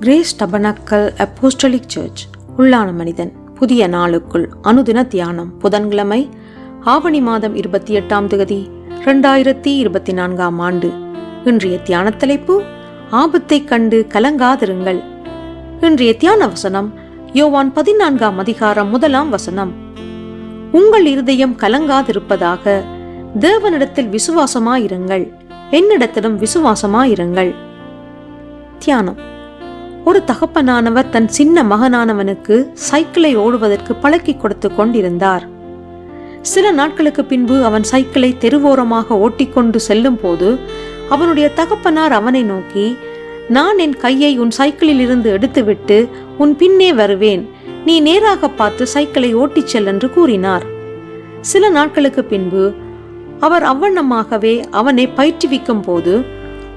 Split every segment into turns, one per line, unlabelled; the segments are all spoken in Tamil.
கிரேஸ் டபனக்கல் அப்போஸ்டலிக் சர்ச் உள்ளான மனிதன் புதிய நாளுக்குள் அனுதின தியானம் புதன்கிழமை ஆவணி மாதம் இருபத்தி எட்டாம் தேதி ரெண்டாயிரத்தி இருபத்தி நான்காம் ஆண்டு. இன்றைய தியான தலைப்பு ஆபத்தை கண்டு கலங்காதிருங்கள். இன்றைய தியான வசனம் யோவான் பதினான்காம் அதிகாரம் முதலாம் வசனம். உங்கள் இருதயம் கலங்காதிருப்பதாக தேவனிடத்தில் விசுவாசமாயிருங்கள். என்னிடத்திலும் விசுவாசமாயிருங்கள். தியானம். ஒரு தகப்பனானவர் தன் சின்ன மகனானவனுக்கு சைக்கிளை ஓடுவதற்கு பழக்கி கொடுத்து கொண்டிருந்தார். சில நாட்களுக்கு பின்பு அவன் சைக்கிளை தெருவோரமாக ஓட்டிக்கொண்டு செல்லும் போது அவனுடைய தகப்பனார் அவனை நோக்கி நான் என் கையை உன் சைக்கிளில் இருந்து எடுத்துவிட்டு உன் பின்னே வருவேன். நீ நேராக பார்த்து சைக்கிளை ஓட்டிச் செல் என்று கூறினார். சில நாட்களுக்கு பின்பு அவர் அவ்வண்ணமாகவே அவனை பயிற்றுவிக்கும் போது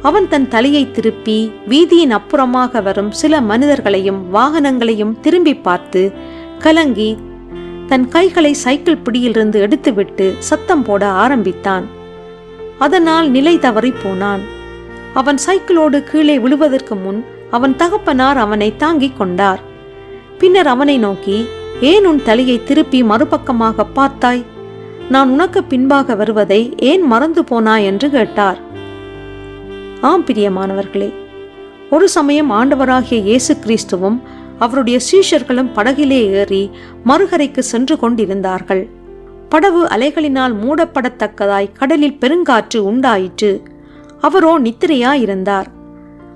அவன் தன் தலையை திருப்பி வீதியின் அப்புறமாக வரும் சில மனிதர்களையும் வாகனங்களையும் திரும்பி பார்த்து கலங்கி தன் கைகளை சைக்கிள் பிடியிலிருந்து எடுத்துவிட்டு சத்தம் போட ஆரம்பித்தான். அதனால் நிலை தவறி போனான். அவன் சைக்கிளோடு கீழே விழுவதற்கு முன் அவன் தகப்பனார் அவனை தாங்கிக் கொண்டார். பின்னர் அவனை நோக்கி ஏன் உன் தலையை திருப்பி மறுபக்கமாக பார்த்தாய்? நான் உனக்கு பின்பாக வருவதை ஏன் மறந்து போனாய்? என்று கேட்டார். ஆம் பிரியமானவர்களே. ஒரு சமயம் ஆண்டவராகிய இயேசு கிறிஸ்துவும் அவருடைய சீஷர்களும் படகிலே ஏறி மறுகரைக்கு சென்று கொண்டிருந்தார்கள். படவு அலைகளினால் மூடப்படத்தக்கதாய் கடலில் பெருங்காற்று உண்டாயிற்று. அவரோ நித்திரையாயிருந்தார்.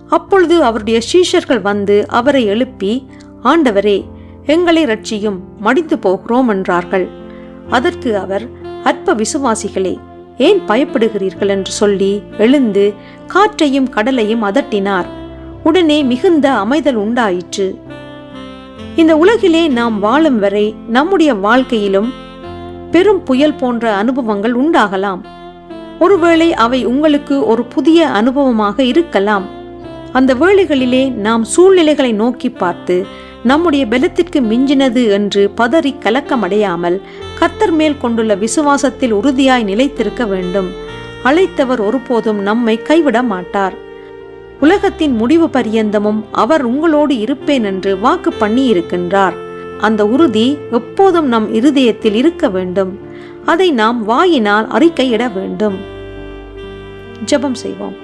அப்பொழுது அவருடைய சீஷர்கள் வந்து அவரை எழுப்பி ஆண்டவரே எங்களை ரட்சியும் மடிந்து போகிறோம் என்றார்கள். அதற்கு அவர் அற்ப விசுவாசிகளே ஏன் பயப்படுகிறீர்கள் என்று சொல்லி எழுந்து காற்றையும் கடலையும் அதட்டினார். உடனே மிகுந்த அமைதல் உண்டாயிற்று. இந்த உலகிலே நாம் வாழும் வரை நம்முடைய வாழ்க்கையிலும் பெரும் புயல் போன்ற அனுபவங்கள் உண்டாகலாம். ஒருவேளை அவை உங்களுக்கு ஒரு புதிய அனுபவமாக இருக்கலாம். அந்த வேளைகளிலே நாம் சூழ்நிலைகளை நோக்கி பார்த்து நம்முடைய பலத்திற்கு மிஞ்சினது என்று பதறி கலக்கமடையாமல் கத்தர் மேல் கொண்டுள்ள விசுவாசத்தில் உறுதியாய் நிலைத்திருக்க வேண்டும். அழைத்தவர் ஒருபோதும் நம்மை கைவிட மாட்டார். உலகத்தின் முடிவு பரியந்தமும் அவர் உங்களோடு இருப்பேன் என்று வாக்கு பண்ணி இருக்கின்றார். அந்த உறுதி எப்போதும் நம் இருதயத்தில் இருக்க வேண்டும். அதை நாம் வாயினால் அறிக்கையிட வேண்டும். ஜெபம் செய்வோம்.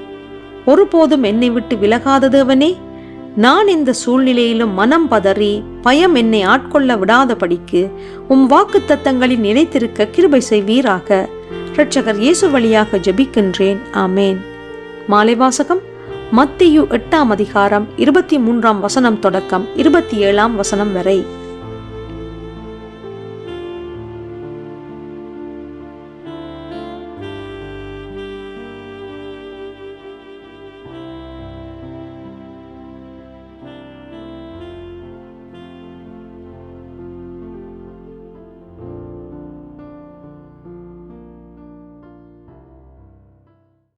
ஒருபோதும் என்னை விட்டு விலகாததவனே நான் இந்த சூழ்நிலையிலும் மனம் பதறி பயம் என்னை ஆட்கொள்ள விடாதபடிக்கு உம் வாக்கு தத்தங்களில் நிலைத்திருக்க கிருபை செய்வீராக. இரட்சகர் இயேசு வழியாக ஜெபிக்கின்றேன். ஆமேன். மாலை வாசகம். மத்தியு எட்டாம் அதிகாரம் இருபத்தி மூன்றாம் வசனம் தொடக்கம் இருபத்தி ஏழாம் வசனம் வரை.